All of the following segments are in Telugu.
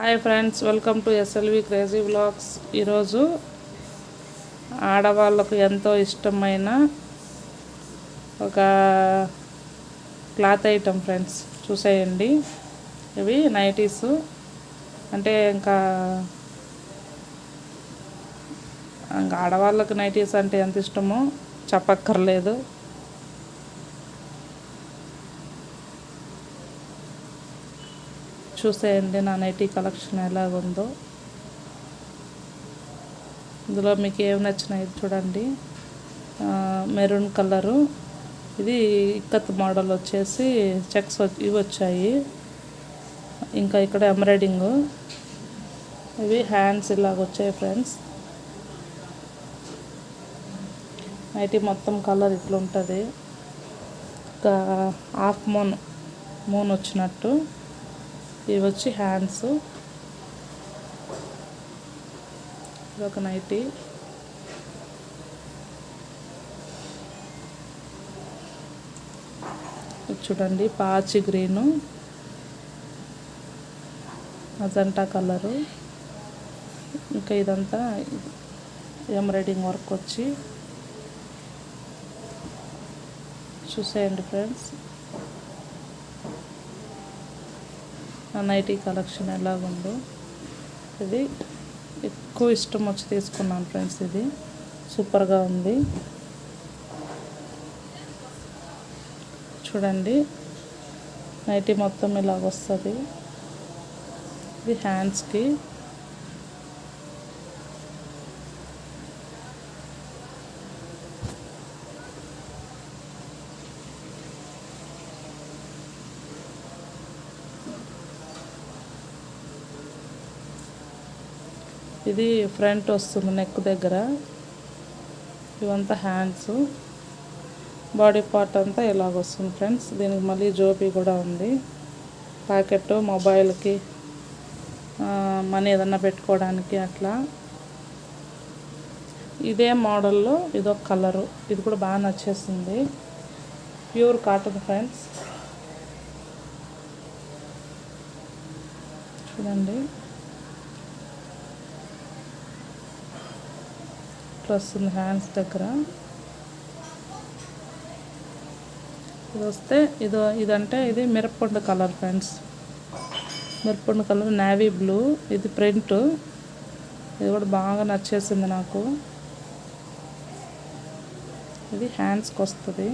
Hi friends welcome to SLV crazy blogs ఈరోజు ఆడవాళ్ళకు ఎంతో ఇష్టమైన ఒక క్లాత్ ఐటమ్ ఫ్రెండ్స్ చూసేయండి. ఇవి నైటీస్. అంటే ఇంకా ఇంకా ఆడవాళ్ళకి నైటీస్ అంటే ఎంత ఇష్టమో చెప్పక్కర్లేదు. చూసేయండి నా నైటీ కలెక్షన్ ఎలాగుందో ఇందులో మీకు ఏమి నచ్చినాయి చూడండి. Maroon colour. ఇది ఇక్కత్ మోడల్ వచ్చేసి చెక్స్ ఇవి వచ్చాయి. ఇంకా ఇక్కడ ఎంబ్రాయిడింగ్ ఇవి హ్యాండ్స్ ఇలాగ వచ్చాయి ఫ్రెండ్స్. నైటీ మొత్తం కలర్ ఇట్లా ఉంటుంది ఇంకా హాఫ్ మూన్ మూన్ వచ్చినట్టు. ఇవి వచ్చి హ్యాండ్స్ ఒక నైటీ. చూడండి పాచి గ్రీను. అజంటా కలరు. ఇంకా ఇదంతా ఎంబ్రాయిడింగ్ వర్క్ వచ్చి. చూసేయండి ఫ్రెండ్స్. నైటీ కలెక్షన్ ఎలాగుందో. ఇది ఎక్కువ ఇష్టం వచ్చి తీసుకున్నాను ఫ్రెండ్స్ ఇది. సూపర్గా ఉంది. చూడండి. నైటీ మొత్తం ఇలాగ వస్తుంది. ఇది హ్యాండ్స్కి. ఇది ఫ్రంట్ వస్తుంది నెక్ దగ్గర. ఇవంతా హ్యాండ్స్ బాడీ పార్ట్ అంతా ఇలాగ వస్తుంది ఫ్రెండ్స్ దీనికి మళ్ళీ జోబీ కూడా ఉంది. ప్యాకెట్ మొబైల్కి మనీ ఏదన్నా పెట్టుకోవడానికి అట్లా. ఇదే మోడల్లో ఇదొక కలరు ఇది కూడా బాగా నచ్చేసింది. ప్యూర్ కాటన్ ఫ్రెండ్స్ చూడండి. ఇట్లా వస్తుంది హ్యాండ్స్ దగ్గర. ఇది వస్తే ఇదో ఇదంటే ఇది మిరప్పండు కలర్ ఫ్రెండ్స్. మిరప్పండు కలర్ నేవీ బ్లూ ఇది ప్రింట్. ఇది కూడా బాగా నచ్చేసింది నాకు. ఇది హ్యాండ్స్కి వస్తుంది.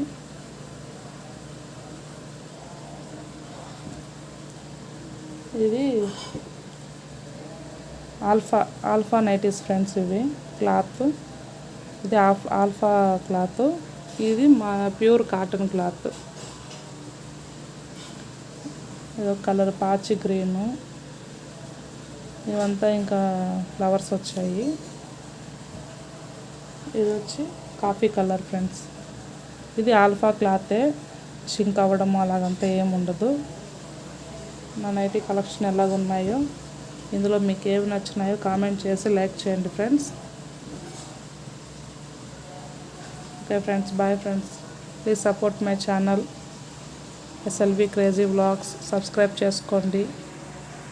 ఇది ఆల్ఫా ఆల్ఫా నైటీస్ ఫ్రెండ్స్ ఇవి క్లాత్ ఇది ఆల్ఫా క్లాత్. ఇది మా ప్యూర్ కాటన్ క్లాత్. ఇది కలర్ పాచి గ్రీను. ఇవంతా ఇంకా ఫ్లవర్స్ వచ్చాయి. ఇది వచ్చి కాఫీ కలర్ ఫ్రెండ్స్. ఇది ఆల్ఫా క్లాతే. షింక్ అవ్వడం అలాగంతా ఏమి ఉండదు. నా నైటీ కలెక్షన్ ఎలాగున్నాయో ఇందులో మీకు ఏమి నచ్చినాయో కామెంట్ చేసి లైక్ చేయండి friends. Okay friends bye friends please support my channel SLV crazy vlogs subscribe చేసుకోండి.